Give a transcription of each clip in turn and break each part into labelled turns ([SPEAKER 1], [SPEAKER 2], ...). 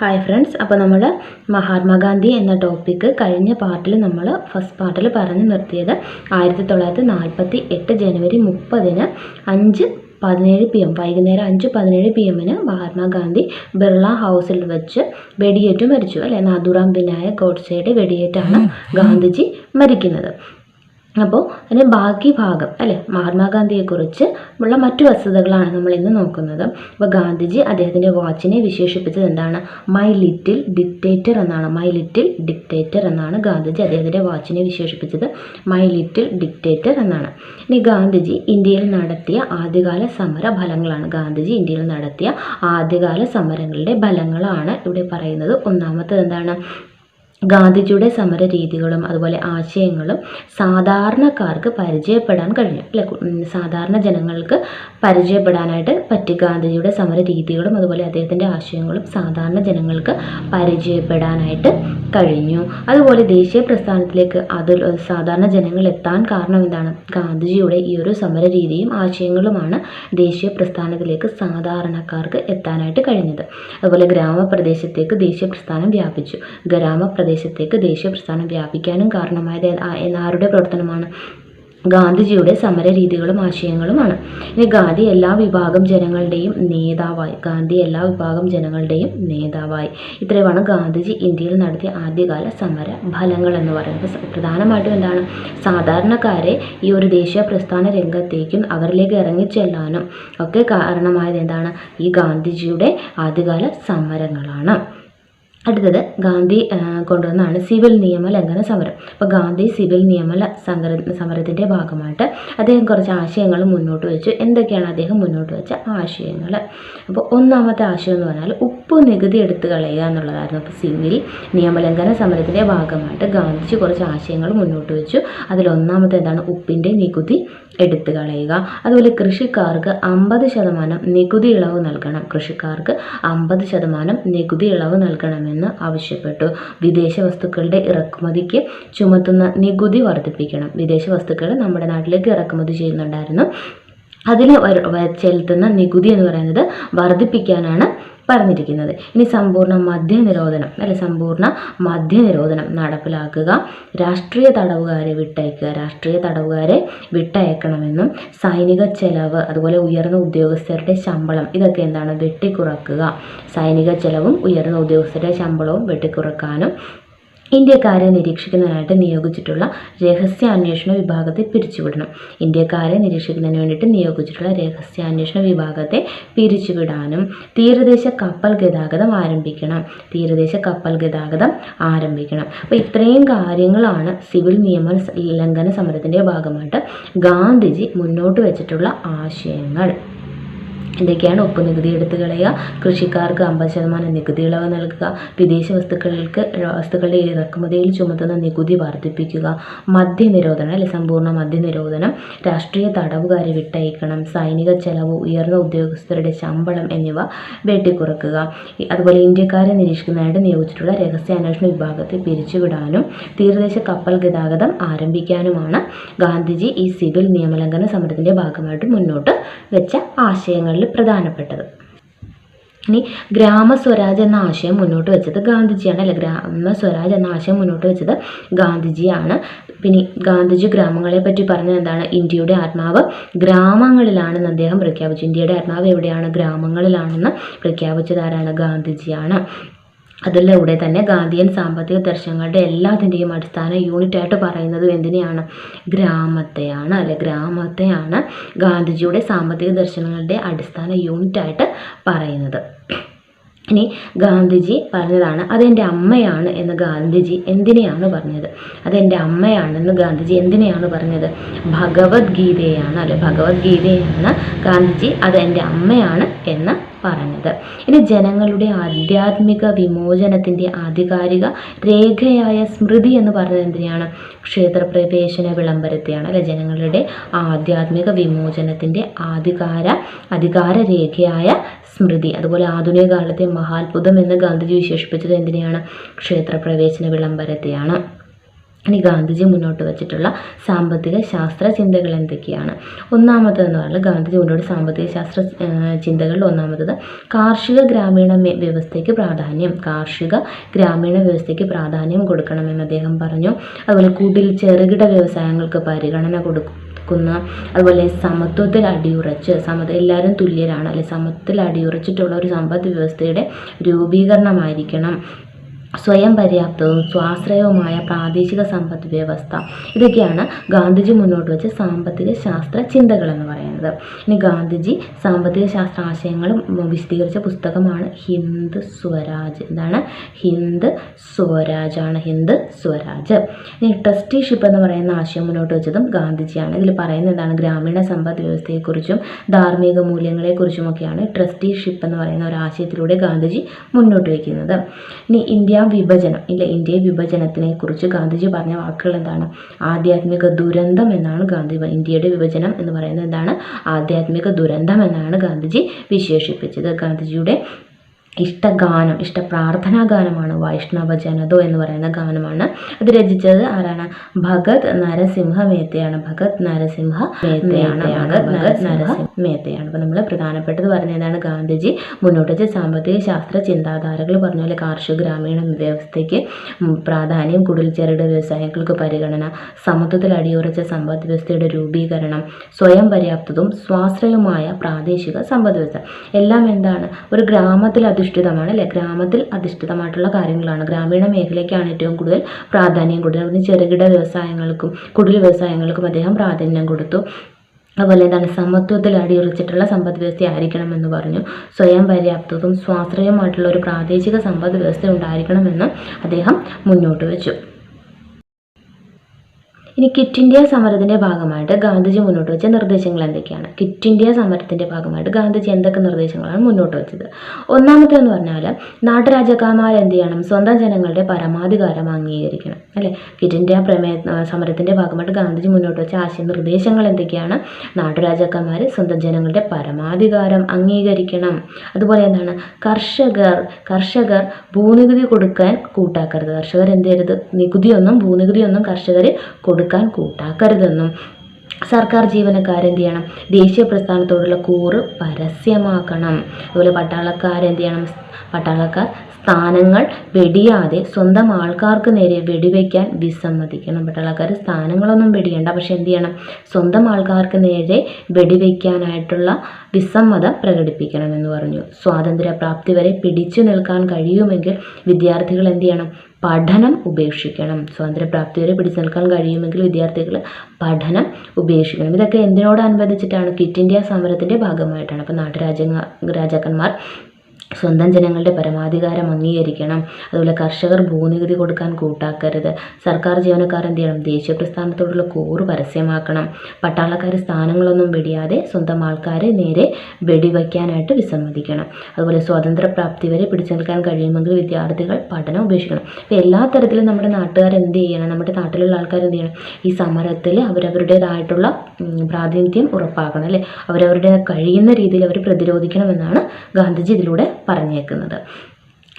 [SPEAKER 1] Hi friends അപ്പോൾ നമ്മൾ മഹാത്മാഗാന്ധി എന്ന ടോപ്പിക്ക് കഴിഞ്ഞ പാർട്ടിൽ നമ്മൾ ഫസ്റ്റ് പാർട്ടിൽ പറഞ്ഞു നിർത്തിയത് ആയിരത്തി തൊള്ളായിരത്തി നാൽപ്പത്തി എട്ട് ജനുവരി മുപ്പതിന് അഞ്ച് പതിനേഴ് പി എം വൈകുന്നേരം അഞ്ച് പതിനേഴ് പി എമ്മിന് മഹാത്മാഗാന്ധി ബിർള ഹൗസിൽ വെച്ച് വെടിയേറ്റ് മരിച്ചു. അല്ലെ? നാഥുറാം വിനായക് ഗോഡ്സെയുടെ വെടിയേറ്റാണ് ഗാന്ധിജി മരിക്കുന്നത്. അപ്പോൾ അതിന് ബാക്കി ഭാഗം അല്ലേ? മഹാത്മാഗാന്ധിയെക്കുറിച്ച് ഉള്ള മറ്റു വസ്തുതകളാണ് നമ്മൾ ഇന്ന് നോക്കുന്നത്. അപ്പോൾ ഗാന്ധിജി അദ്ദേഹത്തിന്റെ വാച്ചിനെ വിശേഷിപ്പിച്ചത് എന്താണ്? മൈ ലിറ്റിൽ ഡിക്റ്റേറ്റർ എന്നാണ്. മൈ ലിറ്റിൽ ഡിക്റ്റേറ്റർ എന്നാണ് ഗാന്ധിജി അദ്ദേഹത്തിന്റെ വാച്ചിനെ വിശേഷിപ്പിച്ചത്. മൈ ലിറ്റിൽ ഡിക്റ്റേറ്റർ എന്നാണ്. ഇനി ഗാന്ധിജി ഇന്ത്യയിൽ നടത്തിയ ആദ്യകാല സമര ഫലങ്ങളാണ്. ഗാന്ധിജി ഇന്ത്യയിൽ നടത്തിയ ആദ്യകാല സമരങ്ങളുടെ ഫലങ്ങളാണ് ഇവിടെ പറയുന്നത്. ഒന്നാമത്തേത് എന്താണ്? ഗാന്ധിജിയുടെ സമര രീതികളും അതുപോലെ ആശയങ്ങളും സാധാരണക്കാർക്ക് പരിചയപ്പെടാൻ കഴിഞ്ഞു. അല്ലെ? സാധാരണ ജനങ്ങൾക്ക് പരിചയപ്പെടാനായിട്ട് പറ്റി ഗാന്ധിജിയുടെ സമര രീതികളും അതുപോലെ അദ്ദേഹത്തിന്റെ ആശയങ്ങളും സാധാരണ ജനങ്ങൾക്ക് പരിചയപ്പെടാനായിട്ട് കഴിഞ്ഞു. അതുപോലെ ദേശീയ പ്രസ്ഥാനത്തിലേക്ക് അത് സാധാരണ ജനങ്ങൾ എത്താൻ കാരണം എന്താണ്? ഗാന്ധിജിയുടെ ഈ ഒരു സമര രീതിയും ആശയങ്ങളുമാണ് ദേശീയ പ്രസ്ഥാനത്തിലേക്ക് സാധാരണക്കാർക്ക് എത്താനായിട്ട് കഴിഞ്ഞത്. അതുപോലെ ഗ്രാമപ്രദേശത്തേക്ക് ദേശീയ പ്രസ്ഥാനം വ്യാപിച്ചു. ഗ്രാമപ്രദേശത്തേക്ക് ദേശീയ പ്രസ്ഥാനം വ്യാപിക്കാനും കാരണമായത് ആരുടെ പ്രവർത്തനമാണ്? ഗാന്ധിജിയുടെ സമര രീതികളും ആശയങ്ങളുമാണ്. ഇനി ഗാന്ധി എല്ലാ വിഭാഗം ജനങ്ങളുടെയും നേതാവായി. ഗാന്ധി എല്ലാ വിഭാഗം ജനങ്ങളുടെയും നേതാവായി. ഇത്രയുമാണ് ഗാന്ധിജി ഇന്ത്യയിൽ നടത്തിയ ആദ്യകാല സമര ഫലങ്ങൾ എന്ന് പറയുന്നത് പ്രധാനമായിട്ടും എന്താണ്? സാധാരണക്കാരെ ഈ ഒരു ദേശീയ പ്രസ്ഥാന രംഗത്തേക്കും അവരിലേക്ക് ഇറങ്ങിച്ചെല്ലാനും ഒക്കെ കാരണമായത് എന്താണ്? ഈ ഗാന്ധിജിയുടെ ആദ്യകാല സമരങ്ങളാണ്. അടുത്തത് ഗാന്ധി കൊണ്ടുവന്നാണ് സിവിൽ നിയമ ലംഘന സമരം. അപ്പോൾ ഗാന്ധി സിവിൽ നിയമ സംഘ സമരത്തിന്റെ ഭാഗമായിട്ട് അദ്ദേഹം കുറച്ച് ആശയങ്ങൾ മുന്നോട്ട് വെച്ചു. എന്തൊക്കെയാണ് അദ്ദേഹം മുന്നോട്ട് വെച്ച ആശയങ്ങൾ? അപ്പോൾ ഒന്നാമത്തെ ആശയം എന്ന് പറഞ്ഞാൽ ഉപ്പ് നികുതി എടുത്തു കളയുക എന്നുള്ളതായിരുന്നു. അപ്പോൾ സിവിൽ നിയമലംഘന സമരത്തിന്റെ ഭാഗമായിട്ട് ഗാന്ധിജി കുറച്ച് ആശയങ്ങൾ മുന്നോട്ട് വെച്ചു. അതിലൊന്നാമത്തെ എന്താണ്? ഉപ്പിന്റെ നികുതി എടുത്തു കളയുക. അതുപോലെ കൃഷിക്കാർക്ക് അമ്പത് ശതമാനം നികുതി ഇളവ് നൽകണം. കൃഷിക്കാർക്ക് അമ്പത് ശതമാനം നികുതി ഇളവ് നൽകണമെന്ന് ആവശ്യപ്പെട്ടു. വിദേശ വസ്തുക്കളുടെ ഇറക്കുമതിക്ക് ചുമത്തുന്ന നികുതി വർദ്ധിപ്പിക്കണം. വിദേശ വസ്തുക്കൾ നമ്മുടെ നാട്ടിലേക്ക് ഇറക്കുമതി ചെയ്യുന്നുണ്ടായിരുന്നു. അതിൽ ചെലുത്തുന്ന നികുതി എന്ന് പറയുന്നത് വർദ്ധിപ്പിക്കാനാണ് പറഞ്ഞിരിക്കുന്നത്. ഇനി സമ്പൂർണ മദ്യനിരോധനം അല്ലെ സമ്പൂർണ മദ്യനിരോധനം നടപ്പിലാക്കുക. രാഷ്ട്രീയ തടവുകാരെ വിട്ടയക്കുക. രാഷ്ട്രീയ തടവുകാരെ വിട്ടയക്കണമെന്നും സൈനിക ചെലവ് അതുപോലെ ഉയർന്ന ഉദ്യോഗസ്ഥരുടെ ശമ്പളം ഇതൊക്കെ എന്താണ്? വെട്ടിക്കുറക്കുക. സൈനിക ചെലവും ഉയർന്ന ഉദ്യോഗസ്ഥരുടെ ശമ്പളവും വെട്ടിക്കുറക്കാനും ഇന്ത്യക്കാരെ നിരീക്ഷിക്കുന്നതിനായിട്ട് നിയോഗിച്ചിട്ടുള്ള രഹസ്യ അന്വേഷണ വിഭാഗത്തെ പിരിച്ചുവിടണം. ഇന്ത്യക്കാരെ നിരീക്ഷിക്കുന്നതിന് വേണ്ടിയിട്ട് നിയോഗിച്ചിട്ടുള്ള രഹസ്യാന്വേഷണ വിഭാഗത്തെ പിരിച്ചുവിടാനും തീരദേശ കപ്പൽ ഗതാഗതം ആരംഭിക്കണം. തീരദേശ കപ്പൽ ഗതാഗതം ആരംഭിക്കണം. അപ്പോൾ ഇത്രയും കാര്യങ്ങളാണ് സിവിൽ നിയമ ലംഘന സമരത്തിന്റെ ഭാഗമായിട്ട് ഗാന്ധിജി മുന്നോട്ട് വെച്ചിട്ടുള്ള ആശയങ്ങൾ. എന്തൊക്കെയാണ് ഉപ്പ് നികുതി എടുത്തു കളയുക? കൃഷിക്കാർക്ക് അമ്പത് ശതമാനം നികുതി ഇളവ് നൽകുക. വിദേശ വസ്തുക്കൾക്ക് വസ്തുക്കളുടെ ഇറക്കുമതിയിൽ ചുമത്തുന്ന നികുതി വർദ്ധിപ്പിക്കുക. മദ്യനിരോധനം അല്ലെ സമ്പൂർണ മദ്യനിരോധനം. രാഷ്ട്രീയ തടവുകാരെ വിട്ടയക്കണം. സൈനിക ചെലവ് ഉയർന്ന ഉദ്യോഗസ്ഥരുടെ ശമ്പളം എന്നിവ വെട്ടിക്കുറക്കുക. അതുപോലെ ഇന്ത്യക്കാരെ നിരീക്ഷിക്കുന്നതിനായിട്ട് നിയോഗിച്ചിട്ടുള്ള രഹസ്യാന്വേഷണ വിഭാഗത്തെ പിരിച്ചുവിടാനും തീരദേശ കപ്പൽ ഗതാഗതം ആരംഭിക്കാനുമാണ് ഗാന്ധിജി ഈ സിവിൽ നിയമലംഘന സമരത്തിന്റെ ഭാഗമായിട്ട് മുന്നോട്ട് വെച്ച ആശയങ്ങളിൽ പ്രധാനപ്പെട്ടത്. ഇനി ഗ്രാമസ്വരാജ് എന്ന ആശയം മുന്നോട്ട് വെച്ചത് ഗാന്ധിജിയാണ്. അല്ലെ? ഗ്രാമസ്വരാജ് എന്ന ആശയം മുന്നോട്ട് വെച്ചത് ഗാന്ധിജിയാണ്. പിന്നെ ഗാന്ധിജി ഗ്രാമങ്ങളെ പറ്റി പറഞ്ഞത് എന്താണ്? ഇന്ത്യയുടെ ആത്മാവ് ഗ്രാമങ്ങളിലാണെന്ന് അദ്ദേഹം പ്രഖ്യാപിച്ചു. ഇന്ത്യയുടെ ആത്മാവ് എവിടെയാണ്? ഗ്രാമങ്ങളിലാണെന്ന് പ്രഖ്യാപിച്ചത് ആരാണ്? ഗാന്ധിജിയാണ്. അതിലൂടെ തന്നെ ഗാന്ധിയൻ സാമ്പത്തിക ദർശനങ്ങളുടെ എല്ലാത്തിന്റെയും അടിസ്ഥാന യൂണിറ്റായിട്ട് പറയുന്നത് എന്തിനെയാണ്? ഗ്രാമത്തെയാണ് അല്ലെ? ഗ്രാമത്തെയാണ് ഗാന്ധിജിയുടെ സാമ്പത്തിക ദർശനങ്ങളുടെ അടിസ്ഥാന യൂണിറ്റ് ആയിട്ട് പറയുന്നത്. ഇനി ഗാന്ധിജി പറഞ്ഞതാണ് അതെന്റെ അമ്മയാണ് എന്ന് ഗാന്ധിജി എന്തിനെയാണ് പറഞ്ഞത്? അതെന്റെ അമ്മയാണെന്ന് ഗാന്ധിജി എന്തിനെയാണ് പറഞ്ഞത്? ഭഗവത്ഗീതയാണ് അല്ലെ? ഭഗവത്ഗീതയാണ് ഗാന്ധിജി അത് എന്റെ അമ്മയാണ് എന്ന് പറഞ്ഞത്. ഇനി ജനങ്ങളുടെ ആധ്യാത്മിക വിമോചനത്തിന്റെ ആധികാരിക രേഖയായ സ്മൃതി എന്ന് പറഞ്ഞത് എന്തിനാണ് ക്ഷേത്രപ്രവേശന വിളംബരത്തെയാണ് അല്ലെ? ജനങ്ങളുടെ ആധ്യാത്മിക വിമോചനത്തിന്റെ ആധികാര അധികാര രേഖയായ സ്മൃതി. അതുപോലെ ആധുനിക കാലത്തെ മഹാത്ഭുതം എന്ന് ഗാന്ധിജി വിശേഷിപ്പിച്ചത് എന്തിനെയാണ്? ക്ഷേത്രപ്രവേശന വിളംബരത്തെയാണ്. ഇനി ഗാന്ധിജി മുന്നോട്ട് വെച്ചിട്ടുള്ള സാമ്പത്തിക ശാസ്ത്ര ചിന്തകൾ എന്തൊക്കെയാണ്? ഒന്നാമത്തെന്ന് പറഞ്ഞാൽ ഗാന്ധിജി മുന്നോട്ട് സാമ്പത്തിക ശാസ്ത്ര ചിന്തകളിൽ ഒന്നാമത്തത് കാർഷിക ഗ്രാമീണ വ്യവസ്ഥയ്ക്ക് പ്രാധാന്യം കാർഷിക ഗ്രാമീണ വ്യവസ്ഥയ്ക്ക് പ്രാധാന്യം കൊടുക്കണമെന്ന് അദ്ദേഹം പറഞ്ഞു. അതുപോലെ കുടിൽ ചെറുകിട വ്യവസായങ്ങൾക്ക് പരിഗണന കൊടുക്കും ക്കുന്ന അതുപോലെ സമത്വത്തിൽ അടിയുറച്ച് സമത എല്ലാവരും തുല്യരാണ്. അല്ലെ സമത്വത്തിൽ അടിയുറച്ചിട്ടുള്ള ഒരു സമ്പദ് വ്യവസ്ഥയുടെ രൂപീകരണമായിരിക്കണം. സ്വയം പര്യാപ്തവും സ്വാശ്രയവുമായ പ്രാദേശിക സമ്പദ് വ്യവസ്ഥ. ഇതൊക്കെയാണ് ഗാന്ധിജി മുന്നോട്ട് വെച്ച സാമ്പത്തിക ശാസ്ത്ര ചിന്തകൾ എന്ന് പറയുന്നത്. ഇനി ഗാന്ധിജി സാമ്പത്തിക ശാസ്ത്ര ആശയങ്ങളും വിശദീകരിച്ച പുസ്തകമാണ് ഹിന്ദ് സ്വരാജ്. എന്താണ് ഹിന്ദ് സ്വരാജ് ആണ് ഹിന്ദ് സ്വരാജ്. ഇനി ട്രസ്റ്റിഷിപ്പ് എന്ന് പറയുന്ന ആശയം മുന്നോട്ട് വെച്ചതും ഗാന്ധിജിയാണ്. ഇതിൽ പറയുന്നത് എന്താണ്? ഗ്രാമീണ സമ്പദ് വ്യവസ്ഥയെക്കുറിച്ചും ധാർമ്മിക മൂല്യങ്ങളെക്കുറിച്ചുമൊക്കെയാണ് ട്രസ്റ്റിഷിപ്പ് എന്ന് പറയുന്ന ഒരു ആശയത്തിലൂടെ ഗാന്ധിജി മുന്നോട്ട് വയ്ക്കുന്നത് ഇനി ഇന്ത്യ വിഭജനം ഇല്ല ഇന്ത്യയെ വിഭജനത്തിനെ കുറിച്ച് ഗാന്ധിജി പറഞ്ഞ വാക്കുകൾ എന്താണ്? ആധ്യാത്മിക ദുരന്തം എന്നാണ് ഗാന്ധി ഇന്ത്യയുടെ വിഭജനം എന്ന് പറയുന്നത് എന്താണ്? ആധ്യാത്മിക ദുരന്തം എന്നാണ് ഗാന്ധിജി വിശേഷിപ്പിച്ചത്. ഗാന്ധിജിയുടെ ഇഷ്ടഗാനം ഇഷ്ട പ്രാർത്ഥനാ ഗാനമാണ് വൈഷ്ണവ ജനതോ എന്ന് പറയുന്ന ഗാനമാണ്. അത് രചിച്ചത് ആരാണ്? ഭഗത് നരസിംഹ മേത്തയാണ്. ഭഗത് നരസിംഹ മേത്തയാണ്. ഭഗത് നരസിംഹ മേത്തയാണ്. അപ്പോൾ നമ്മൾ പ്രധാനപ്പെട്ടത് പറഞ്ഞതാണ് ഗാന്ധിജി. മുന്നോട്ട് വെച്ച സാമ്പത്തിക ശാസ്ത്ര ചിന്താധാരകൾ പറഞ്ഞ പോലെ കാർഷിക ഗ്രാമീണ വ്യവസ്ഥയ്ക്ക് പ്രാധാന്യം കുടിൽ ചെറുകിട വ്യവസായങ്ങൾക്ക് പരിഗണന സമത്വത്തിൽ അടിയുറച്ച സമ്പദ് വ്യവസ്ഥയുടെ രൂപീകരണം സ്വയം പര്യാപ്തവും സ്വാശ്രയവുമായ പ്രാദേശിക സമ്പദ് വ്യവസ്ഥ. എല്ലാം എന്താണ്? ഒരു ഗ്രാമത്തിൽ അധിഷ്ഠിതമാണ് അല്ലെ? ഗ്രാമത്തിൽ അധിഷ്ഠിതമായിട്ടുള്ള കാര്യങ്ങളാണ്. ഗ്രാമീണ മേഖലയ്ക്കാണ് ഏറ്റവും കൂടുതൽ പ്രാധാന്യം കൊടുത്തത് അതുപോലെ ചെറുകിട വ്യവസായങ്ങൾക്കും കുടിൽ വ്യവസായങ്ങൾക്കും അദ്ദേഹം പ്രാധാന്യം കൊടുത്തു. അതുപോലെ എന്താണ് സമത്വത്തിൽ അടിയുറച്ചിട്ടുള്ള സമ്പദ് വ്യവസ്ഥ ആയിരിക്കണമെന്ന് പറഞ്ഞു. സ്വയം പര്യാപ്തവും സ്വാശ്രയമായിട്ടുള്ള ഒരു പ്രാദേശിക സമ്പദ് വ്യവസ്ഥ ഉണ്ടായിരിക്കണമെന്ന് അദ്ദേഹം മുന്നോട്ട് വെച്ചു. ഇനി കിറ്റ് ഇന്ത്യ സമരത്തിന്റെ ഭാഗമായിട്ട് ഗാന്ധിജി മുന്നോട്ട് വെച്ച നിർദ്ദേശങ്ങൾ എന്തൊക്കെയാണ്? കിറ്റ് ഇന്ത്യ സമരത്തിന്റെ ഭാഗമായിട്ട് ഗാന്ധിജി എന്തൊക്കെ നിർദ്ദേശങ്ങളാണ് മുന്നോട്ട് വെച്ചത്? ഒന്നാമത്തേന്ന് പറഞ്ഞാൽ നാട്ടുരാജാക്കന്മാർ എന്ത് ചെയ്യണം സ്വന്തം ജനങ്ങളുടെ പരമാധികാരം അംഗീകരിക്കണം അല്ലേ? കിറ്റ് ഇന്ത്യ പ്രമേയ സമരത്തിന്റെ ഭാഗമായിട്ട് ഗാന്ധിജി മുന്നോട്ട് വെച്ച ആശയ നിർദ്ദേശങ്ങൾ എന്തൊക്കെയാണ് നാട്ടുരാജാക്കന്മാർ സ്വന്തം ജനങ്ങളുടെ പരമാധികാരം അംഗീകരിക്കണം. അതുപോലെ എന്താണ്? കർഷകർ കർഷകർ ഭൂനികുതി കൊടുക്കാൻ കൂട്ടാക്കരുത്. കർഷകർ എന്ത് ചെയ്യരുത്? നികുതിയൊന്നും ഭൂനികുതിയൊന്നും കർഷകർ കൊടുക്കാൻ കൂട്ടാക്കരുതെന്നും സർക്കാർ ജീവനക്കാരെന്ത് ചെയ്യണം? ദേശീയ പ്രസ്ഥാനത്തോടുള്ള കൂറ് പരസ്യമാക്കണം. അതുപോലെ പട്ടാളക്കാരെന്ത് ചെയ്യണം? പട്ടാളക്കാർ സ്ഥാനങ്ങൾ വെടിയാതെ സ്വന്തം ആൾക്കാർക്ക് നേരെ വെടിവെക്കാൻ വിസമ്മതിക്കണം. പട്ടാളക്കാർ സ്ഥാനങ്ങളൊന്നും വെടിയണ്ട. പക്ഷെ എന്ത് ചെയ്യണം? സ്വന്തം ആൾക്കാർക്ക് നേരെ വെടിവെക്കാനായിട്ടുള്ള വിസമ്മതം പ്രകടിപ്പിക്കണമെന്ന് പറഞ്ഞു. സ്വാതന്ത്ര്യപ്രാപ്തി വരെ പിടിച്ചു നിൽക്കാൻ കഴിയുമെങ്കിൽ വിദ്യാർത്ഥികൾ എന്ത് ചെയ്യണം? പഠനം ഉപേക്ഷിക്കണം. സ്വാതന്ത്ര്യപ്രാപ്തി വരെ പിടിച്ചു നിൽക്കാൻ കഴിയുമെങ്കിൽ വിദ്യാർത്ഥികൾ പഠനം ഉപേക്ഷിക്കണം. ഇതൊക്കെ എന്തിനോടനുബന്ധിച്ചിട്ടാണ് ക്വിറ്റ് ഇന്ത്യ സമരത്തിന്റെ ഭാഗമായിട്ടാണ്. അപ്പോൾ നാട്ടുരാജ്യ രാജാക്കന്മാർ സ്വന്തം ജനങ്ങളുടെ പരമാധികാരം അംഗീകരിക്കണം. അതുപോലെ കർഷകർ ഭൂനികുതി കൊടുക്കാൻ കൂട്ടാക്കരുത്. സർക്കാർ ജീവനക്കാർ എന്ത് ചെയ്യണം? ദേശീയ പ്രസ്ഥാനത്തോടുള്ള കൂറ് പരസ്യമാക്കണം. പട്ടാളക്കാർ സ്ഥാനങ്ങളൊന്നും വെടിയാതെ സ്വന്തം ആൾക്കാരെ നേരെ വെടിവയ്ക്കാനായിട്ട് വിസമ്മതിക്കണം. അതുപോലെ സ്വാതന്ത്ര്യപ്രാപ്തി വരെ പിടിച്ചു നിൽക്കാൻ കഴിയുമെങ്കിൽ വിദ്യാർത്ഥികൾ പഠനം ഉപേക്ഷിക്കണം. അപ്പോൾ എല്ലാ തരത്തിലും നമ്മുടെ നാട്ടുകാർ എന്ത് ചെയ്യണം? നമ്മുടെ നാട്ടിലുള്ള ആൾക്കാർ എന്ത് ചെയ്യണം? ഈ സമരത്തിൽ അവരവരുടേതായിട്ടുള്ള പ്രാതിനിധ്യം ഉറപ്പാക്കണം അല്ലേ? അവരവരുടെ കഴിയുന്ന രീതിയിൽ അവർ പ്രതിരോധിക്കണമെന്നാണ് ഗാന്ധിജി ഇതിലൂടെ പറഞ്ഞേക്കുന്നത്.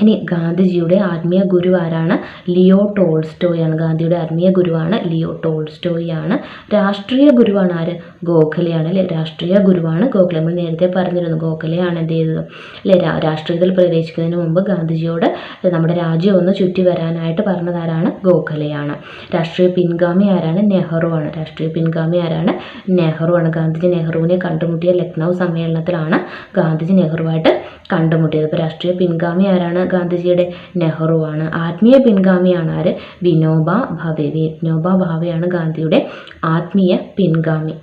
[SPEAKER 1] ഇനി ഗാന്ധിജിയുടെ ആത്മീയ ഗുരു ആരാണ് ലിയോ ടോൾസ്റ്റോയാണ്. ഗാന്ധിയുടെ ആത്മീയ ഗുരുവാണ് ലിയോ ടോൾസ്റ്റോയാണ്. രാഷ്ട്രീയ ഗുരുവാണ് ആര്? ഗോഖലെയാണ് അല്ലേ? രാഷ്ട്രീയ ഗുരുവാണ് ഗോഖലെ. നമ്മൾ നേരത്തെ പറഞ്ഞിരുന്നു ഗോഖലെയാണ് എന്ത് ചെയ്തത്? അല്ലേ? രാഷ്ട്രീയത്തിൽ പ്രവേശിക്കുന്നതിന് മുമ്പ് ഗാന്ധിജിയോട് നമ്മുടെ രാജ്യം ഒന്ന് ചുറ്റി വരാനായിട്ട് പറഞ്ഞതാരാണ് ഗോഖലെയാണ്. രാഷ്ട്രീയ പിൻഗാമി ആരാണ്? നെഹ്റുവാണ് രാഷ്ട്രീയ പിൻഗാമി ആരാണ്? നെഹ്റു ആണ്. ഗാന്ധിജി നെഹ്റുവിനെ കണ്ടുമുട്ടിയ ലക്നൗ സമ്മേളനത്തിലാണ് ഗാന്ധിജി നെഹ്റുവായിട്ട് കണ്ടുമുട്ടിയത്. ഇപ്പോൾ രാഷ്ട്രീയ പിൻഗാമി ആരാണ്? ഗാന്ധിജിയുടെ നെഹ്റുവാണ്. ആത്മീയ പിൻഗാമിയാണ് ആര്? വിനോബ ഭാവെ വിനോബ ഭാവെയാണ് ഗാന്ധിയുടെ ആത്മീയ പിൻഗാമി.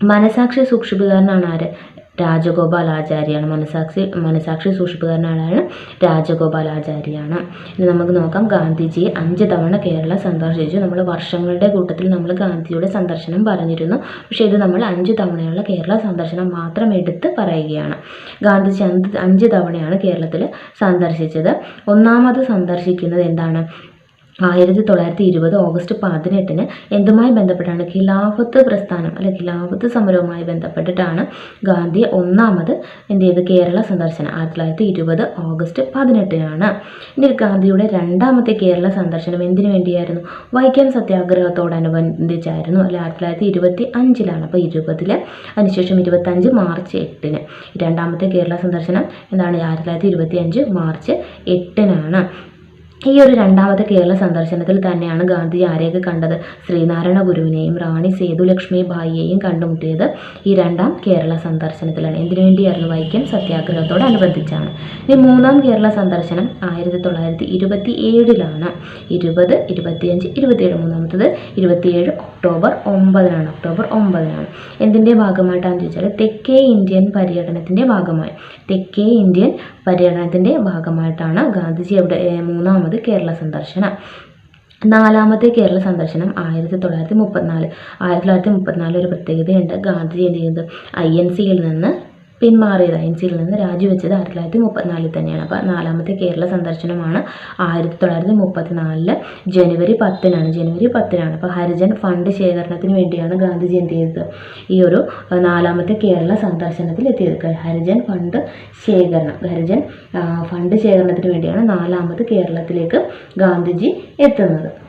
[SPEAKER 1] മനസാക്ഷി സൂക്ഷിപ്പുകാരനാണ് ആര്? രാജഗോപാലാചാര്യാണ്. മനസാക്ഷി മനസാക്ഷി സൂക്ഷിപ്പുകാരനാണ് രാജഗോപാലാചാര്യാണ്. ഇനി നമുക്ക് നോക്കാം. ഗാന്ധിജി അഞ്ച് തവണ കേരളം സന്ദർശിച്ചു. നമ്മൾ വർഷങ്ങളുടെ കൂട്ടത്തിൽ നമ്മൾ ഗാന്ധിജിയുടെ സന്ദർശനം പറഞ്ഞിരുന്നു. പക്ഷേ ഇത് നമ്മൾ അഞ്ച് തവണയുള്ള കേരള സന്ദർശനം മാത്രം എടുത്ത് പറയുകയാണ്. ഗാന്ധിജി അഞ്ച് തവണയാണ് കേരളത്തിൽ സന്ദർശിച്ചത്. ഒന്നാമത് സന്ദർശിക്കുന്നത് എന്താണ്? ആയിരത്തി തൊള്ളായിരത്തി ഇരുപത് ഓഗസ്റ്റ് പതിനെട്ടിന് എന്തുമായി ബന്ധപ്പെട്ടാണ്? ഖിലാഫത്ത് പ്രസ്ഥാനം അല്ലെ ഖിലാഫത്ത് സമരവുമായി ബന്ധപ്പെട്ടിട്ടാണ് ഗാന്ധി ഒന്നാമത് എന്ത് ചെയ്ത് കേരള സന്ദർശനം ആയിരത്തി തൊള്ളായിരത്തി ഇരുപത് ഓഗസ്റ്റ് പതിനെട്ടിനാണ്. ഇനി ഗാന്ധിയുടെ രണ്ടാമത്തെ കേരള സന്ദർശനം എന്തിനു വേണ്ടിയായിരുന്നു? വൈക്കം സത്യാഗ്രഹത്തോടനുബന്ധിച്ചായിരുന്നു അല്ലെ ആയിരത്തി തൊള്ളായിരത്തി ഇരുപത്തി അഞ്ചിലാണ് അപ്പോൾ ഇരുപതിൽ അതിനുശേഷം ഇരുപത്തഞ്ച് മാർച്ച് എട്ടിന്. രണ്ടാമത്തെ കേരള സന്ദർശനം എന്താണ്? ആയിരത്തി തൊള്ളായിരത്തി ഇരുപത്തി അഞ്ച് മാർച്ച് എട്ടിനാണ്. ഈ ഒരു രണ്ടാമത്തെ കേരള സന്ദർശനത്തിൽ തന്നെയാണ് ഗാന്ധി ആരെയൊക്കെ കണ്ടത്? ശ്രീനാരായണ ഗുരുവിനെയും റാണി സേതുലക്ഷ്മി ഭായിയെയും കണ്ടുമുട്ടിയത് ഈ രണ്ടാം കേരള സന്ദർശനത്തിലാണ്. എന്തിനു വേണ്ടിയായിരുന്നു വൈക്കം സത്യാഗ്രഹത്തോടനുബന്ധിച്ചാണ് ഇനി മൂന്നാം കേരള സന്ദർശനം ആയിരത്തി തൊള്ളായിരത്തി ഇരുപത്തി ഏഴിലാണ് ഇരുപത് ഇരുപത്തിയഞ്ച് ഇരുപത്തിയേഴ് മൂന്നാമത്തത് ഇരുപത്തിയേഴ് ഒക്ടോബർ ഒമ്പതിനാണ്. ഒക്ടോബർ ഒമ്പതിനാണ്. എന്തിന്റെ ഭാഗമായിട്ടാണെന്ന് ചോദിച്ചാൽ തെക്കേ ഇന്ത്യൻ പര്യടനത്തിന്റെ ഭാഗമായി. തെക്കേ ഇന്ത്യൻ പര്യടനത്തിന്റെ ഭാഗമായിട്ടാണ് ഗാന്ധിജി അവിടെ മൂന്നാമത് കേരള സന്ദർശനം. നാലാമത്തെ കേരള സന്ദർശനം ആയിരത്തി തൊള്ളായിരത്തി മുപ്പത്തിനാല് ആയിരത്തി തൊള്ളായിരത്തി മുപ്പത്തിനാല് ഒരു പ്രത്യേകതയുണ്ട്. ഗാന്ധിജി എന്ത് ചെയ്യുന്നത് ഐ എൻ സിയിൽ നിന്ന് പിന്മാറിയത്. ഐ എൻ സിയിൽ നിന്ന് രാജിവെച്ചത് ആയിരത്തി തൊള്ളായിരത്തി മുപ്പത്തിനാലിൽ തന്നെയാണ്. അപ്പോൾ നാലാമത്തെ കേരള സന്ദർശനമാണ് ആയിരത്തി തൊള്ളായിരത്തി മുപ്പത്തിനാലിൽ ജനുവരി പത്തിനാണ്. ജനുവരി പത്തിനാണ്. അപ്പോൾ ഹരിജൻ ഫണ്ട് ശേഖരണത്തിന് വേണ്ടിയാണ് ഗാന്ധിജി എന്ത് ചെയ്തത്? ഈ ഒരു നാലാമത്തെ കേരള സന്ദർശനത്തിൽ എത്തിയത്. ഹരിജൻ ഫണ്ട് ശേഖരണം. ഹരിജൻ ഫണ്ട് ശേഖരണത്തിന് വേണ്ടിയാണ് നാലാമത് കേരളത്തിലേക്ക് ഗാന്ധിജി എത്തുന്നത്.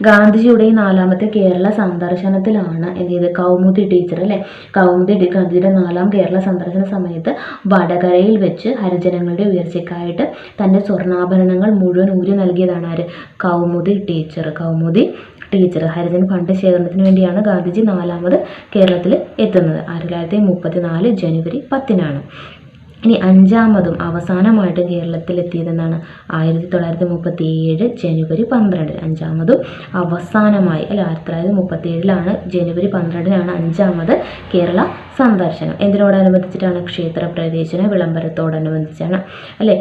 [SPEAKER 1] ഗാന്ധിജിയുടെ നാലാമത്തെ കേരള സന്ദർശനത്തിലാണ് എന്ത് ചെയ്ത് കൗമുദി ടീച്ചർ അല്ലേ? കൗമുദി ഗാന്ധിജിയുടെ നാലാം കേരള സന്ദർശന സമയത്ത് വടകരയിൽ വെച്ച് ഹരിജനങ്ങളുടെ ഉയർച്ചയ്ക്കായിട്ട് തന്റെ സ്വർണാഭരണങ്ങൾ മുഴുവൻ ഊരി നൽകിയതാണ് ആര്? Kaumudi teacher Kaumudi teacher Harijan fund ശേഖരണത്തിന് വേണ്ടിയാണ് ഗാന്ധിജി നാലാമത് കേരളത്തിൽ എത്തുന്നത്. ആയിരത്തി തൊള്ളായിരത്തി മുപ്പത്തി നാല് ജനുവരി പത്തിനാണ്. ഇനി അഞ്ചാമതും അവസാനമായിട്ട് കേരളത്തിൽ എത്തിയതെന്നാണ് ആയിരത്തി തൊള്ളായിരത്തി മുപ്പത്തി ഏഴ് ജനുവരി പന്ത്രണ്ട് അഞ്ചാമതും അവസാനമായി അല്ല ആയിരത്തി തൊള്ളായിരത്തി മുപ്പത്തി ഏഴിലാണ് ജനുവരി പന്ത്രണ്ടിനാണ് അഞ്ചാമത് കേരള സന്ദർശനം. എന്തിനോടനുബന്ധിച്ചിട്ടാണ് ക്ഷേത്ര പ്രവേശന വിളംബരത്തോടനുബന്ധിച്ചാണ് അല്ലേ?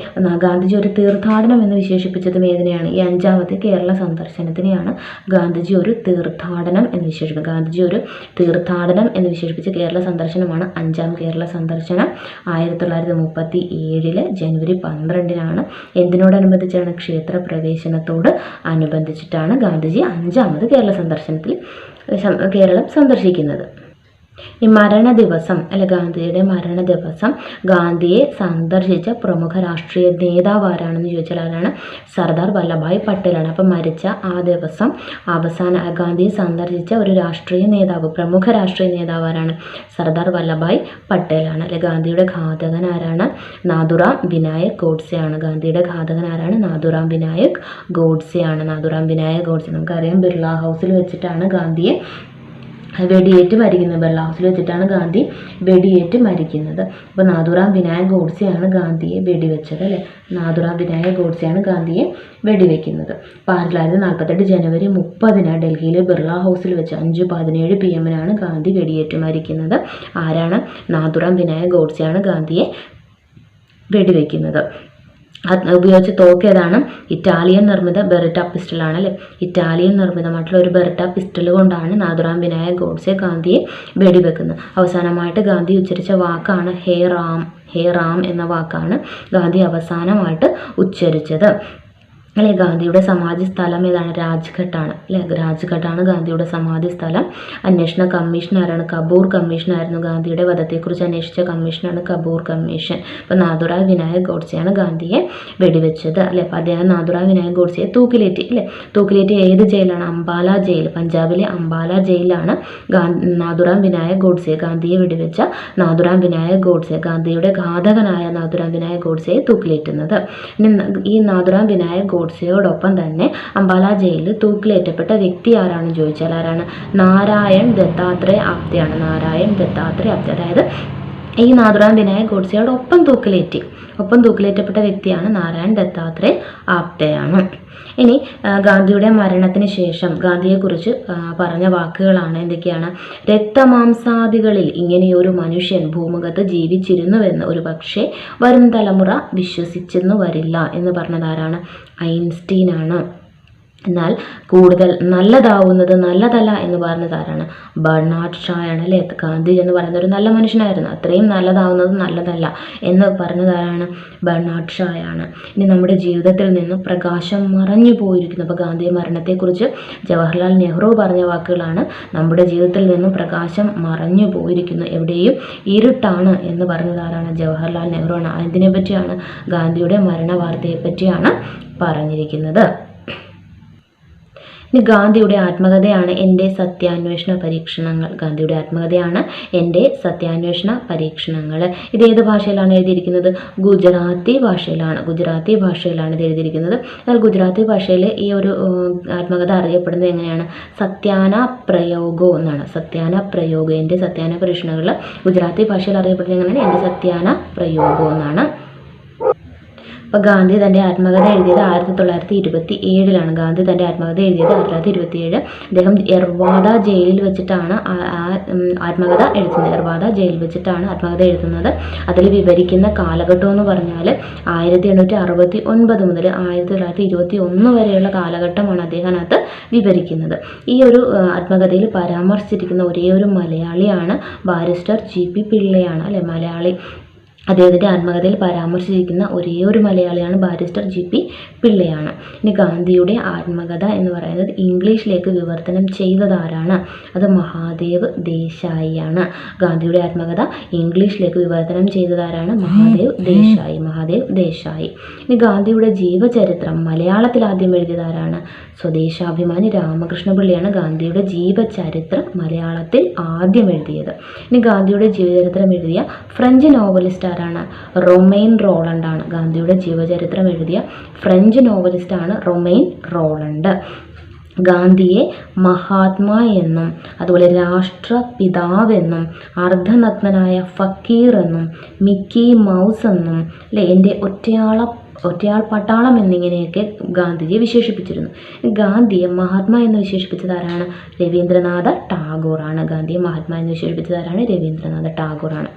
[SPEAKER 1] ഗാന്ധിജി ഒരു തീർത്ഥാടനം എന്ന് വിശേഷിപ്പിച്ചതും ഏതിനെയാണ്? ഈ അഞ്ചാമത്തെ കേരള സന്ദർശനത്തിനെയാണ് ഗാന്ധിജി ഒരു തീർത്ഥാടനം എന്ന് വിശേഷിപ്പിച്ചത്. ഗാന്ധിജി ഒരു തീർത്ഥാടനം എന്ന് വിശേഷിപ്പിച്ച കേരള സന്ദർശനമാണ് അഞ്ചാം കേരള സന്ദർശനം. ആയിരത്തി തൊള്ളായിരത്തി മുപ്പത്തി ഏഴിൽ ജനുവരി പന്ത്രണ്ടിനാണ് എന്തിനോടനുബന്ധിച്ചാണ് ക്ഷേത്ര പ്രവേശനത്തോട് അനുബന്ധിച്ചിട്ടാണ് ഗാന്ധിജി അഞ്ചാമത് കേരള സന്ദർശനത്തിൽ കേരളം സന്ദർശിക്കുന്നത്. ഈ മരണ ദിവസം അല്ലെ ഗാന്ധിയുടെ മരണ ദിവസം ഗാന്ധിയെ സന്ദർശിച്ച പ്രമുഖ രാഷ്ട്രീയ നേതാവ് ആരാണെന്ന് ചോദിച്ചാൽ ആരാണ്? സർദാർ വല്ലഭായ് പട്ടേലാണ്. അപ്പം മരിച്ച ആ ദിവസം അവസാന ഗാന്ധിയെ സന്ദർശിച്ച ഒരു രാഷ്ട്രീയ നേതാവ് പ്രമുഖ രാഷ്ട്രീയ നേതാവ് ആരാണ്? സർദാർ വല്ലഭായ് പട്ടേലാണ്. അല്ലെ ഗാന്ധിയുടെ ഘാതകൻ ആരാണ്? നാഥുറാം വിനായക് ഗോഡ്സെയാണ്. ഗാന്ധിയുടെ ഘാതകൻ ആരാണ്? നാഥുറാം വിനായക് ഗോഡ്സെയാണ്. നാഥുറാം വിനായക് ഗോഡ്സെ. നമുക്കറിയാം ബിർള ഹൗസിൽ വെച്ചിട്ടാണ് ഗാന്ധിയെ വെടിയേറ്റ് മരിക്കുന്നത്. ബെള്ള ഹൗസിൽ വെച്ചിട്ടാണ് ഗാന്ധി വെടിയേറ്റ് മരിക്കുന്നത്. അപ്പോൾ നാഥുറാം വിനായക് ഗോഡ്സെയാണ് ഗാന്ധിയെ വെടിവെച്ചത് അല്ലേ? നാഥുറാം വിനായക് ഗോഡ്സെയാണ് ഗാന്ധിയെ വെടിവെക്കുന്നത്. അപ്പോൾ ആയിരത്തി തൊള്ളായിരത്തി നാൽപ്പത്തെട്ട് ജനുവരി മുപ്പതിന് ഡൽഹിയിലെ ബിർള ഹൗസിൽ വെച്ച് അഞ്ച് പതിനേഴ് പി എമ്മിനാണ് ഗാന്ധി വെടിയേറ്റ് മരിക്കുന്നത്. ആരാണ്? നാഥുറാം വിനായക് ഗോഡ്സെയാണ് ഗാന്ധിയെ വെടിവെക്കുന്നത്. ഉപയോഗിച്ച തോക്കിയതാണ് ഇറ്റാലിയൻ നിർമ്മിത ബെറിട്ട പിസ്റ്റലാണ് അല്ലേ ഇറ്റാലിയൻ നിർമ്മിതമായിട്ടുള്ള ഒരു ബെറിട്ട പിസ്റ്റൽ കൊണ്ടാണ് നാദുറാം വിനായക് ഗോഡ്സെ ഗാന്ധിയെ വെടിവെക്കുന്നത്. അവസാനമായിട്ട് ഗാന്ധി ഉച്ചരിച്ച വാക്കാണ് ഹേ റാം ഹേ റാം എന്ന വാക്കാണ് ഗാന്ധി അവസാനമായിട്ട് ഉച്ചരിച്ചത്. അല്ലെ ഗാന്ധിയുടെ സമാധി സ്ഥലം ഏതാണ് രാജ്ഘട്ടാണ് അല്ലെ? രാജ്ഘട്ടാണ് ഗാന്ധിയുടെ സമാധി സ്ഥലം അന്വേഷണ കമ്മീഷനാരാണ് കപൂർ കമ്മീഷനായിരുന്നു ഗാന്ധിയുടെ വധത്തെക്കുറിച്ച് അന്വേഷിച്ച കമ്മീഷനാണ് കപൂർ കമ്മീഷൻ. അപ്പോൾ നാദുറായ് വിനായക് ഗോഡ്സെയാണ് ഗാന്ധിയെ വെടിവെച്ചത് അല്ലെ? അപ്പോൾ അദ്ദേഹം നാദുറായ് വിനായക് ഗോഡ്സെയെ തൂക്കിലേറ്റി അല്ലെ? തൂക്കിലേറ്റി ഏത് ജയിലാണ്? അംബാല ജയിൽ പഞ്ചാബിലെ അംബാല ജയിലാണ് നാദുറാം നാഥുറാം വിനായക് ഗോഡ്സെ ഗാന്ധിയെ വെടിവെച്ച നാഥുറാം വിനായക് ഗോഡ്സെ ഗാന്ധിയുടെ ഘാതകനായ നാഥുറാം വിനായക് ഗോഡ്സെയെ തൂക്കിലേറ്റുന്നത്. ഈ നാഥുറാം വിനായക് ഗോഡ്സെയോടൊപ്പം തന്നെ അംബാല ജയിലിൽ തൂക്കിലേറ്റപ്പെട്ട വ്യക്തി ആരാണെന്ന് ചോദിച്ചാൽ ആരാണ്? നാരായൺ ദത്താത്രേയ ആപ്തയാണ്. നാരായൺ ദത്താത്രേയ ആപ്തി അതായത് ഈ നാഥുറാം വിനായക് ഗോഡ്സെയോടൊപ്പം തൂക്കിലേറ്റി. ഒപ്പം തൂക്കിലേറ്റപ്പെട്ട വ്യക്തിയാണ് നാരായൺ ദത്താത്രേ ആപ്തയാണ്. ഇനി ഗാന്ധിയുടെ മരണത്തിന് ശേഷം ഗാന്ധിയെക്കുറിച്ച് പറഞ്ഞ വാക്കുകളാണ് എന്തൊക്കെയാണ്? രക്തമാംസാദികളിൽ ഇങ്ങനെയൊരു മനുഷ്യൻ ഭൂമുഖത്ത് ജീവിച്ചിരുന്നുവെന്ന് ഒരു പക്ഷേ വരും തലമുറ വിശ്വസിച്ചെന്നു വരില്ല എന്ന് പറഞ്ഞതാരാണ്? ഐൻസ്റ്റീനാണ്. എന്നാൽ കൂടുതൽ നല്ലതാവുന്നത് നല്ലതല്ല എന്ന് പറഞ്ഞത് ആരാണ്? ബർണാഡ് ഷായാണ് അല്ലേ? ഗാന്ധിജി എന്ന് പറയുന്ന ഒരു നല്ല മനുഷ്യനായിരുന്നു. അത്രയും നല്ലതാവുന്നത് നല്ലതല്ല എന്ന് പറഞ്ഞത് ആരാണ്? ബർണാഡ് ഷായാണ്. ഇനി നമ്മുടെ ജീവിതത്തിൽ നിന്ന് പ്രകാശം മറഞ്ഞു പോയിരിക്കുന്നു. അപ്പോൾ ഗാന്ധി മരണത്തെക്കുറിച്ച് ജവഹർലാൽ നെഹ്റു പറഞ്ഞ വാക്കുകളാണ് നമ്മുടെ ജീവിതത്തിൽ നിന്ന് പ്രകാശം മറഞ്ഞു പോയിരിക്കുന്നു. എവിടെയും ഇരുട്ടാണ് എന്ന് പറഞ്ഞത് ആരാണ്? ജവഹർലാൽ നെഹ്റു ആണ് അതിനെ പറ്റിയാണ് ഗാന്ധിയുടെ മരണ വാർത്തയെ പറ്റിയാണ് പറഞ്ഞിരിക്കുന്നത്. ഇനി ഗാന്ധിയുടെ ആത്മകഥയാണ് എന്റെ സത്യാന്വേഷണ പരീക്ഷണങ്ങൾ. ഗാന്ധിയുടെ ആത്മകഥയാണ് എന്റെ സത്യാന്വേഷണ പരീക്ഷണങ്ങൾ. ഇത് ഏത് ഭാഷയിലാണ് എഴുതിയിരിക്കുന്നത്? ഗുജറാത്തി ഭാഷയിലാണ്. ഗുജറാത്തി ഭാഷയിലാണ് ഇത് എഴുതിയിരിക്കുന്നത്. എന്നാൽ ഗുജറാത്തി ഭാഷയിൽ ഈ ഒരു ആത്മകഥ അറിയപ്പെടുന്നത് എങ്ങനെയാണ്? സത്യാന പ്രയോഗോ എന്നാണ്. സത്യാന പ്രയോഗോ. എന്റെ സത്യാന പരീക്ഷണങ്ങൾ ഗുജറാത്തി ഭാഷയിൽ അറിയപ്പെടുന്നത് എങ്ങനെയാണ്? എന്റെ സത്യാന പ്രയോഗോ എന്നാണ്. അപ്പോൾ ഗാന്ധി തന്റെ ആത്മകഥ എഴുതിയത് ആയിരത്തി തൊള്ളായിരത്തി ഇരുപത്തി ഏഴിലാണ് ഗാന്ധി തന്റെ ആത്മകഥ എഴുതിയത് ആയിരത്തി തൊള്ളായിരത്തി ഇരുപത്തി ഏഴ് അദ്ദേഹം എർവാദ ജയിലിൽ വെച്ചിട്ടാണ് ആത്മകഥ എഴുതുന്നത്. എർവാദ ജയിലിൽ വെച്ചിട്ടാണ് ആത്മകഥ എഴുതുന്നത്. അതിൽ വിവരിക്കുന്ന കാലഘട്ടം എന്ന് പറഞ്ഞാൽ ആയിരത്തി എണ്ണൂറ്റി അറുപത്തി ഒൻപത് മുതൽ ആയിരത്തി തൊള്ളായിരത്തി ഇരുപത്തി ഒന്ന് വരെയുള്ള കാലഘട്ടമാണ് അദ്ദേഹം അതിനകത്ത് വിവരിക്കുന്നത്. ഈ ഒരു ആത്മകഥയിൽ പരാമർശിച്ചിരിക്കുന്ന ഒരേ ഒരു മലയാളിയാണ് ബാരിസ്റ്റർ ജി പി പിള്ളയാണ്. അല്ലെ? മലയാളി അദ്ദേഹത്തിന്റെ ആത്മകഥയിൽ പരാമർശിച്ചിരിക്കുന്ന ഒരേ ഒരു മലയാളിയാണ് ബാരിസ്റ്റർ ജി പി പിള്ളയാണ്. ഇനി ഗാന്ധിയുടെ ആത്മകഥ എന്ന് പറയുന്നത് ഇംഗ്ലീഷിലേക്ക് വിവർത്തനം ചെയ്തതാരാണ്? അത് മഹാദേവ് ദേശായിയാണ്. ഗാന്ധിയുടെ ആത്മകഥ ഇംഗ്ലീഷിലേക്ക് വിവർത്തനം ചെയ്തതാരാണ്? മഹാദേവ് ദേശായി മഹാദേവ് ദേശായി. ഇനി ഗാന്ധിയുടെ ജീവചരിത്രം മലയാളത്തിൽ ആദ്യം എഴുതിയതാരാണ്? സ്വദേശാഭിമാനി രാമകൃഷ്ണ പിള്ളയാണ് ഗാന്ധിയുടെ ജീവചരിത്രം മലയാളത്തിൽ ആദ്യം എഴുതിയത്. ഇനി ഗാന്ധിയുടെ ജീവചരിത്രം എഴുതിയ ഫ്രഞ്ച് നോവലിസ്റ്റ് ആരാണ് റൊമെയിൻ ആണ് ഗാന്ധിയുടെ ജീവചരിത്രം എഴുതിയ ഫ്രഞ്ച് നോവലിസ്റ്റ് ആണ് റൊമെയിൻ റോളണ്ട്. ഗാന്ധിയെ മഹാത്മാ എന്നും അതുപോലെ രാഷ്ട്രപിതാവെന്നും അർദ്ധനഗ്നനായ ഫക്കീർ എന്നും മിക്കി മൗസ് എന്നും അല്ലെ? എന്റെ ഒറ്റയാള ഒറ്റയാൾ പട്ടാളം എന്നിങ്ങനെയൊക്കെ ഗാന്ധിജിയെ വിശേഷിപ്പിച്ചിരുന്നു. ഗാന്ധിയെ മഹാത്മാ എന്ന് വിശേഷിപ്പിച്ചത് ആരാണ്? രവീന്ദ്രനാഥ ടാഗോറാണ്. ഗാന്ധിയെ മഹാത്മാ എന്ന് വിശേഷിപ്പിച്ചത് ആരാണ്? രവീന്ദ്രനാഥ ടാഗോറാണ്.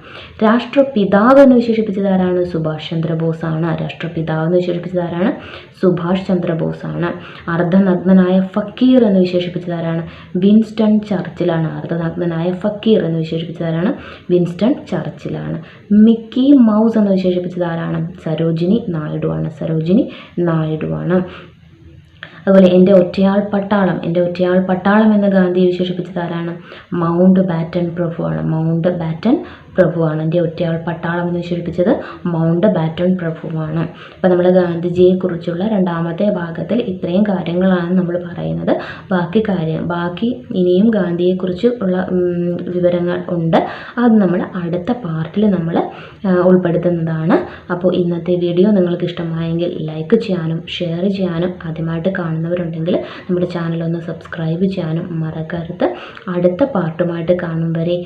[SPEAKER 1] രാഷ്ട്രപിതാവ് എന്ന് വിശേഷിപ്പിച്ചത് ആരാണ്? സുഭാഷ് ചന്ദ്രബോസ് ആണ് രാഷ്ട്രപിതാവ് എന്ന് വിശേഷിപ്പിച്ചത് ആരാണ്? സുഭാഷ് ചന്ദ്രബോസ് ആണ് അർദ്ധനഗ്നനായ ഫക്കീർ എന്ന് വിശേഷിപ്പിച്ചത് ആരാണ്? വിൻസ്റ്റൺ ചർച്ചിലാണ്. അർദ്ധനഗ്നനായ ഫക്കീർ എന്ന് വിശേഷിപ്പിച്ചത് ആരാണ്? വിൻസ്റ്റൺ ചർച്ചിലാണ്. മിക്കി മൗസ് എന്ന് വിശേഷിപ്പിച്ചത് ആരാണ്? സരോജിനി നായിഡുവാണ് സരോജിനി നായിഡുവാണ്. അതുപോലെ എന്റെ ഒറ്റയാൾ പട്ടാളം എന്റെ ഒറ്റയാൾ പട്ടാളം എന്ന് ഗാന്ധിയെ വിശേഷിപ്പിച്ചത് ആരാണ്? മൗണ്ട് ബാറ്റൺ പ്രഭുവാണ്. മൗണ്ട് ബാറ്റൺ പ്രഭുവാണ്. എന്റെ ഒറ്റയാൾ പട്ടാളം എന്ന് വിശേഷിപ്പിച്ചത് മൗണ്ട് ബാറ്റൺ പ്രഭുവാണ്. അപ്പോൾ നമ്മൾ ഗാന്ധിജിയെക്കുറിച്ചുള്ള രണ്ടാമത്തെ ഭാഗത്തിൽ ഇത്രയും കാര്യങ്ങളാണ് നമ്മൾ പറയുന്നത്. ബാക്കി കാര്യം ബാക്കി ഇനിയും ഗാന്ധിയെക്കുറിച്ച് ഉള്ള വിവരങ്ങൾ ഉണ്ട്. അത് നമ്മൾ അടുത്ത പാർട്ടിൽ നമ്മൾ ഉൾപ്പെടുത്തുന്നതാണ്. അപ്പോൾ ഇന്നത്തെ വീഡിയോ നിങ്ങൾക്ക് ഇഷ്ടമായെങ്കിൽ ലൈക്ക് ചെയ്യാനും ഷെയർ ചെയ്യാനും ആദ്യമായിട്ട് കാണുന്നവരുണ്ടെങ്കിൽ നമ്മുടെ ചാനൽ ഒന്ന് സബ്സ്ക്രൈബ് ചെയ്യാനും മറക്കരുത്. അടുത്ത പാർട്ടുമായിട്ട് കാണും വരെ.